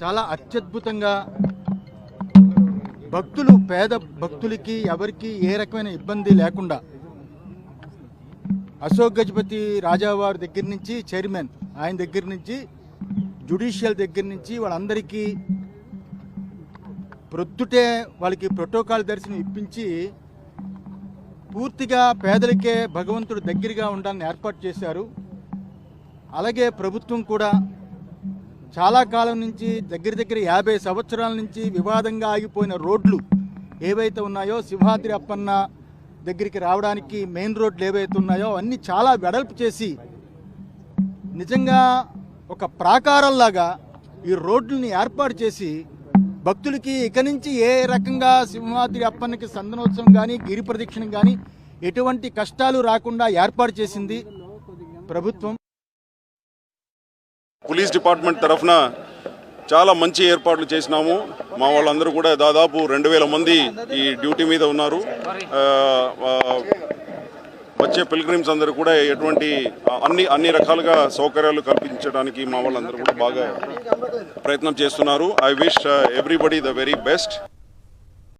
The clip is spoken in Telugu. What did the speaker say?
చాలా అత్యద్భుతంగా భక్తులు పేద భక్తులకి ఎవరికి ఏ రకమైన ఇబ్బంది లేకుండా అశోక్ గజపతి రాజావారి దగ్గర నుంచి చైర్మన్ ఆయన దగ్గర నుంచి జుడిషియల్ దగ్గర నుంచి వాళ్ళందరికీ ప్రొద్దుటే వాళ్ళకి ప్రోటోకాల్ దర్శనం ఇప్పించి పూర్తిగా పేదలకే భగవంతుడు దగ్గరగా ఉండాలని ఏర్పాటు చేశారు. అలాగే ప్రభుత్వం కూడా చాలా కాలం నుంచి దగ్గర దగ్గర యాభై సంవత్సరాల నుంచి వివాదంగా ఆగిపోయిన రోడ్లు ఏవైతే ఉన్నాయో సింహాద్రి అప్పన్న దగ్గరికి రావడానికి మెయిన్ రోడ్లు ఏవైతే ఉన్నాయో అన్నీ చాలా వెడల్పు చేసి నిజంగా ఒక ప్రాకారంలాగా ఈ రోడ్లని ఏర్పాటు చేసి భక్తులకి ఇక నుంచి ఏ రకంగా సింహాద్రి అప్పన్నకి సందనోత్సవం కానీ గిరి ప్రదక్షిణం కానీ ఎటువంటి కష్టాలు రాకుండా ఏర్పాటు చేసింది ప్రభుత్వం. పోలీస్ డిపార్ట్మెంట్ తరఫున చాలా మంచి ఏర్పాట్లు చేసినాము. మా వాళ్ళందరూ కూడా దాదాపు రెండు వేల మంది ఈ డ్యూటీ మీద ఉన్నారు. వచ్చే పిల్గ్రిమ్స్ అందరూ కూడా ఎటువంటి అన్ని అన్ని రకాలుగా సౌకర్యాలు కల్పించడానికి మా వాళ్ళందరూ కూడా బాగా ప్రయత్నం చేస్తున్నారు. I wish everybody the very best